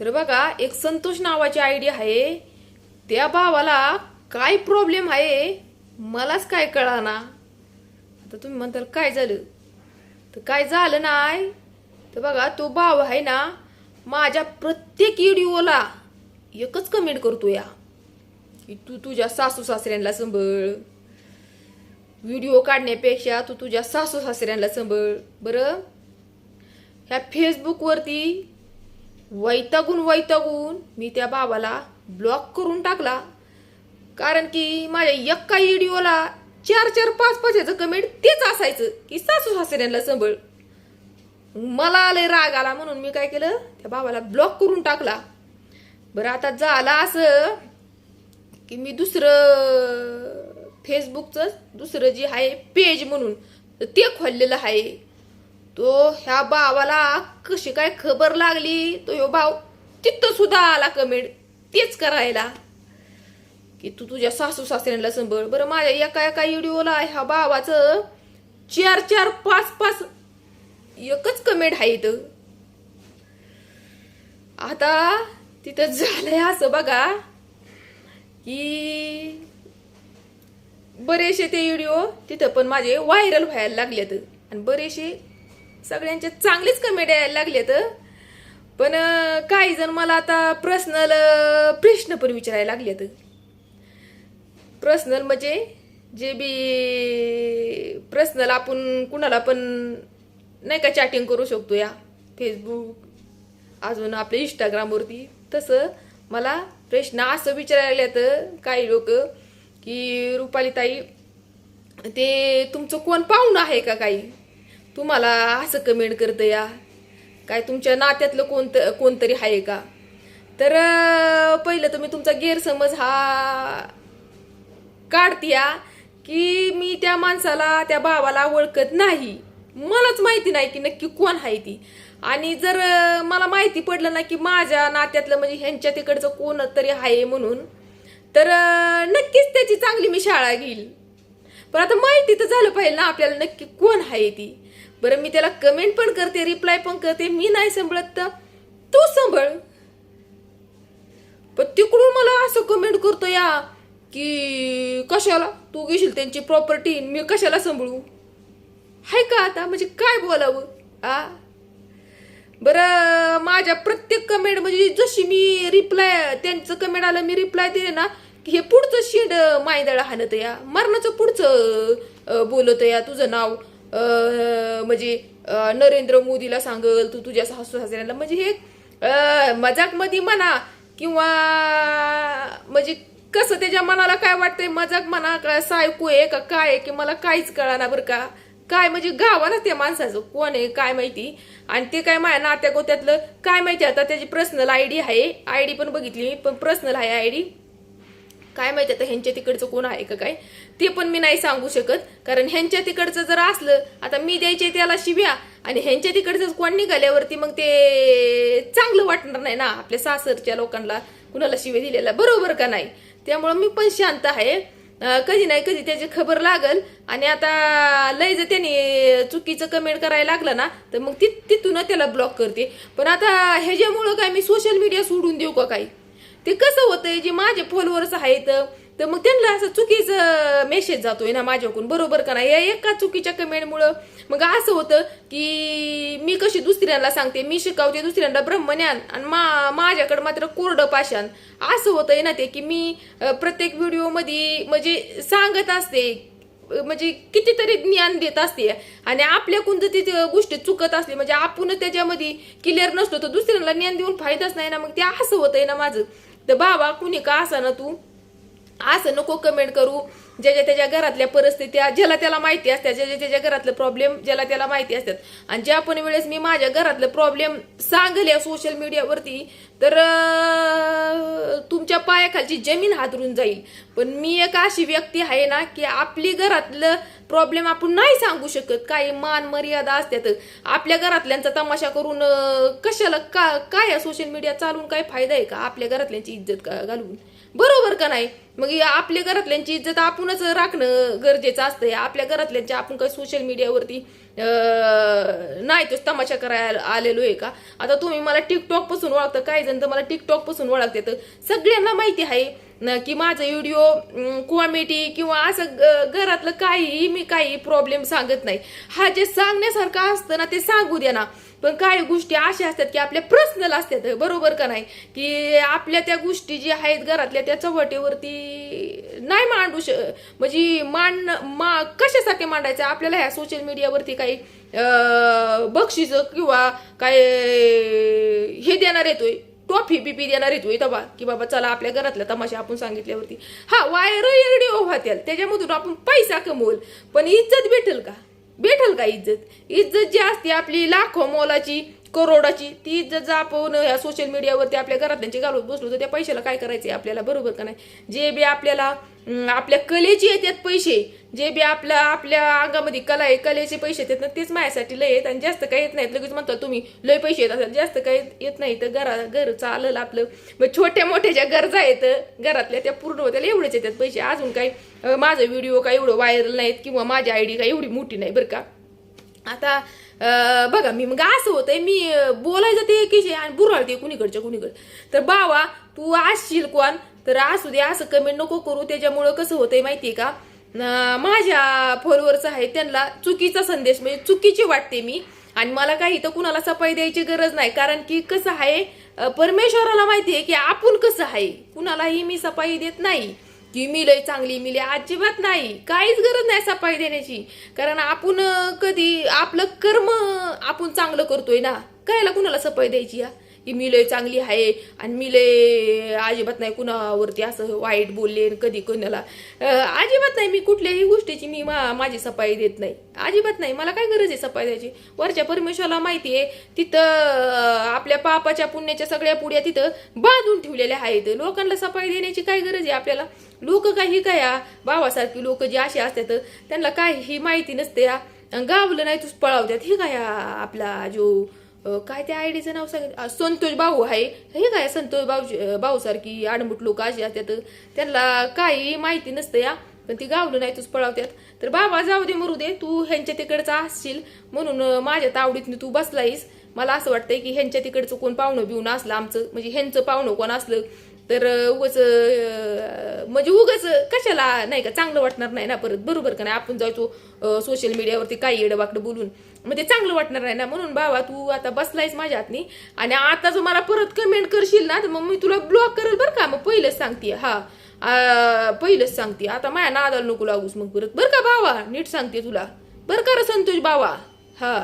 तर बघा एक संतोष नावाची आयडिया आहे. त्या भावाला काय प्रॉब्लेम आहे मलाच काय कळाना. आता तुम्ही म्हणताल काय झालं? तर काय झालं नाही. तर बघा तो भाव आहे ना माझ्या प्रत्येक व्हिडिओला एकच कमेंट करतो या. की तू तुझ्या सासू सासऱ्यांना संभळ. व्हिडिओ काढण्यापेक्षा तू तुझ्या सासू सासऱ्यांना संभळ. बरं? ह्या फेसबुकवरती वैतागून वैतागून मी त्या बाबाला ब्लॉक करून टाकला. कारण की माझ्या एका व्हिडिओला चार चार पाच पाच याचं कमेंट तेच असायचं की सासू सासऱ्यांना संभळ. मला आलंय राग आला म्हणून मी काय केलं? त्या बाबाला ब्लॉक करून टाकला. बरं आता झालं असं की मी दुसरं फेसबुकचं दुसरं जे आहे पेज म्हणून तर ते खोललेलं आहे. तो ह्या भावाला कशी काय खबर लागली? तो ह्यो भाव तिथं सुद्धा आला कमेंट. तेच करायला. की तू तुझ्या सासू सासऱ्यांना संभळ. बरं माझ्या एका एका व्हिडिओला ह्या भावाचं चार चार पाच पाच एकच कमेंट आहे इथं. आता तिथं झालंय असं बघा की बरेचसे ते व्हिडिओ तिथं पण माझे व्हायरल व्हायला लागलेत. आणि बरेचसे सगळ्यांचे चांगलेच कमेंट यायला लागलेत. पण काही जण मला आता पर्सनल प्रश्न पण विचारायला लागलेत. पर्सनल म्हणजे जे बी पर्सनल आपण कुणाला पण नाही का चॅटिंग करू शकतो या. फेसबुक अजून आपल्या इंस्टाग्रामवरती तसं मला प्रश्न असं विचारायला येतं काही लोक की रुपाली ताई ते तुमचं कोण पाहुणं आहे का काही? तुम्हाला असं कमेंट करतं या. काय तुमच्या नात्यातलं कोणतं कोणतरी आहे का? तर पहिलं तर मी तुमचा गैरसमज हा काढतीया की मी त्या माणसाला त्या भावाला ओळखत नाही. मलाच माहिती नाही की नक्की कोण आहे ती. आणि जर मला माहिती पडलं ना की माझ्या नात्यातलं म्हणजे ह्यांच्या तिकडचं कोण तरी आहे म्हणून तर नक्कीच त्याची चांगली मी शाळा घेईल. पण आता माहिती तर झालं पाहिजे ना आपल्याला नक्की कोण आहे ती. बरं मी त्याला कमेंट पण करते रिप्लाय पण करते मी नाही संभळत तर तू सांभाळ. पण तिकडून मला असं कमेंट करतो या की कशाला? तू घेशील त्यांची प्रॉपर्टी मी कशाला सांभाळू? हाय का आता? म्हणजे काय बोलावं? आ? बरं माझ्या प्रत्येक कमेंट म्हणजे जशी मी रिप्लाय त्यांचं कमेंट आलं मी रिप्लाय दिले ना की हे पुढचं शेड मायदळ हाणत या मरणाचं पुढचं बोलत या तुझं नाव. म्हणजे नरेंद्र मोदीला सांगल तू तुझ्या सासू सासऱ्यांना. म्हणजे हे मजाक मजाकमध्ये म्हणा किंवा म्हणजे कसं त्याच्या मनाला काय वाटतंय मजाक म्हणा का सायकू आहे का काय आहे की मला काहीच कळाना बरं का. काय म्हणजे गावाला त्या माणसाचं कोण आहे काय माहिती. आणि ते काय माझ्या नात्या गोत्यातलं काय माहिती आता त्याची पर्सनल आय डी आहे. आय डी पण बघितली मी, पण पर्सनल आहे आय डी काय माहिती आता ह्यांच्या तिकडचं कोण आहे का काय? ते पण मी नाही सांगू शकत. कारण ह्यांच्या तिकडचं जर असलं आता मी द्यायचे त्याला शिव्या आणि ह्यांच्या तिकडचं कोण निघाल्यावरती मग ते चांगलं वाटणार नाही ना आपल्या सासरच्या लोकांना कुणाला शिव्या दिलेला बरोबर का नाही? त्यामुळं मी पण शांत आहे. कधी नाही कधी त्याची खबर लागल. आणि आता लय जर त्याने चुकीचं कमेंट करायला लागलं ना तर मग ती तिथून त्याला ब्लॉक करते. पण आता ह्याच्यामुळं काय मी सोशल मीडिया सोडून देऊ का काही? ते कसं होतंय जे माझे फॉलोअर्स आहेत तर मग त्यांना असं चुकीचं मेसेज जातोय ना माझ्याकडून बरोबर का नाही? या एका चुकीच्या कमेंटमुळं मग असं होतं की मी कशी दुसऱ्यांना सांगते मी शिकवते दुसऱ्यांना ब्रह्मज्ञान आणि मा माझ्याकडे मात्र कोरडं पाषाण. असं होतंय ना ते की मी प्रत्येक व्हिडिओमध्ये म्हणजे सांगत असते म्हणजे कितीतरी ज्ञान देत असते आणि आपल्याकडून जर ती गोष्टी चुकत असली म्हणजे आपण त्याच्यामध्ये क्लिअर नसतो तर दुसऱ्यांना ज्ञान देऊन फायदाच नाही ना. मग ते असं होतंय ना माझं. तर बाबा कुणी का असा ना तू? असं नको कमेंट करू. ज्याच्या त्याच्या घरातल्या परिस्थित्या ज्याला त्याला माहिती असतात ज्याच्या त्याच्या घरातले प्रॉब्लेम ज्याला त्याला माहिती असतात. आणि ज्या पण वेळेस मी माझ्या घरातले प्रॉब्लेम सांगले सोशल मीडियावरती तर तुमच्या पायाखालची जमीन हादरून जाईल. पण मी एक अशी व्यक्ती आहे ना की आपली घरातलं प्रॉब्लेम आपण नाही सांगू शकत. काही मान मर्यादा असतात. आपल्या घरातल्यांचा तमाशा करून कशाला का काय सोशल मीडिया चालून काय फायदा आहे का? आपल्या घरातल्यांची इज्जत का- बरोबर का नाही? मग या आपल्या घरातल्यांची इज्जत आपणच राखणं गरजेचं असतं आपल्या घरातल्यांच्या आपण काही सोशल मीडियावरती नाही तोच तमाशा करायला आलेलो आहे का? आता तुम्ही मला टिकटॉकपासून ओळखता. काही जण तर मला टिकटॉकपासून ओळखते तर सगळ्यांना माहिती आहे की माझा व्हिडिओ कॉमेडी किंवा असं घरातलं काही मी काही प्रॉब्लेम सांगत नाही. हा जे सांगण्यासारखं असतं ना ते सांगू द्या ना. पण काही गोष्टी अशा असतात की आपल्या पर्सनल असतात बरोबर का नाही? की आपल्या त्या गोष्टी ज्या आहेत घरातल्या त्या चव्हाटेवरती नाही मांडू श म्हणजे मांड मा कशासाठी मांडायचं? आपल्याला ह्या सोशल मीडियावरती काही बक्षीस किंवा काय हे देणार येतोय टॉफी बिपी देणार येतोय तबा की बाबा चला आपल्या घरातल्या तमाशा आपण सांगितल्यावरती. हा वायर रेडिओ होत्याल त्याच्यामधून आपण पैसा कमवल पण इज्जत भेटेल का? भेटल का इज्जत? इज्जत जी असते आपली लाखो मोलाची करोडाची ती इज्जत जर आपण ह्या सोशल मीडियावरती आपल्या घरातल्यांची घालवत बसलो तर त्या पैशाला काय करायचं आहे आपल्याला? बरोबर का नाही? जे बी आपल्याला आपल्या कलेचे येतात पैसे जे बी आपल्या आपल्या अंगामध्ये कला आहे कलेचे पैसे येतात ना तेच माझ्यासाठी लय आहेत आणि जास्त काही येत नाहीत. लगेच म्हणतात तुम्ही लय पैसे येत असतात जास्त काही येत नाही. तर घरा घर चाललं आपलं मग छोट्या मोठ्या ज्या गरजा आहेत. घरातल्या त्या पूर्ण होत्याला एवढेच येतात पैसे. अजून काही माझा व्हिडिओ काय एवढं व्हायरल नाहीत किंवा माझी आयडी काय एवढी मोठी नाही बरं का? आता बघा मी मग असं होतंय मी बोलायचं ते की आणि बुरळते कुणीकडच्या कुणीकडे. तर बावा तू असशील कोण? तर असू दे असं कमेंट नको करू. त्याच्यामुळं कसं होतंय माहितीये का? माझ्या फॉलोअर्स आहेत त्यांना चुकीचा संदेश म्हणजे चुकीची वाटते मी. आणि मला काही तर कुणाला सफाई द्यायची गरज नाही. कारण की कसं आहे परमेश्वराला माहिती आहे की आपण कसं आहे. कुणालाही मी सफाई देत नाही. की मी लय चांगली मी लय अजिबात नाही. काहीच गरज नाही सफाई देण्याची. कारण आपण कधी आपलं कर्म आपण चांगलं करतोय ना कायला कुणाला सफाई द्यायची या? की मी लय चांगली आहे आणि मी लय अजिबात नाही कुणावरती असं वाईट बोलले कधी कोणाला. अजिबात नाही मी कुठल्याही गोष्टीची मी मा माझी सफाई देत नाही. अजिबात नाही मला काय गरज आहे सफाई द्यायची? वरच्या परमेश्वराला माहिती आहे तिथं आपल्या पापाच्या पुण्याच्या सगळ्या पुढ्या तिथं बांधून ठेवलेल्या आहेत. लोकांना सफाई देण्याची काय गरज आहे आपल्याला? लोक काही काय बाबासारखी लोक जे असे असतात त्यांना काही माहिती नसते गावलं नाही तूच पळावत्यात. हे काय आपला जो काय त्या आयडीचं नाव सांगितलं संतोष भाऊ आहे. हे काय संतोष भाऊ भाऊ सारखी आडमुट लोक अशी असतात. त्यांना काही माहिती नसतं या पण ती गावलं नाही तूच पळावत्यात. तर बाबा जाऊ दे मरू दे तू ह्यांच्या तिकडचा असशील. म्हणून माझ्या तावडीतनं तू बसलायस मला असं वाटतंय की ह्यांच्या तिकडचं कोण पाहुणं बिवणं असलं आमचं म्हणजे ह्यांचं पाहुणं कोण असलं तर उगच म्हणजे उगच कशाला नाही का चांगलं वाटणार नाही ना परत. बरोबर का नाही? आपण जायचो सोशल मीडियावरती काही येडवाकडं बोलून. मग ते चांगलं वाटणार नाही ना? म्हणून बाबा तू आता बसलायस माझ्या हातनी आणि आता जर मला परत कमेंट करशील ना तर मग मी तुला ब्लॉक करेल बरं का? मग पहिलंच सांगते हा. पहिलंच सांगते. आता माझ्या नादाला नको लागूस मग परत. बरं का बाबा? नीट सांगते तुला. बरं का रे संतोष बाबा? हा.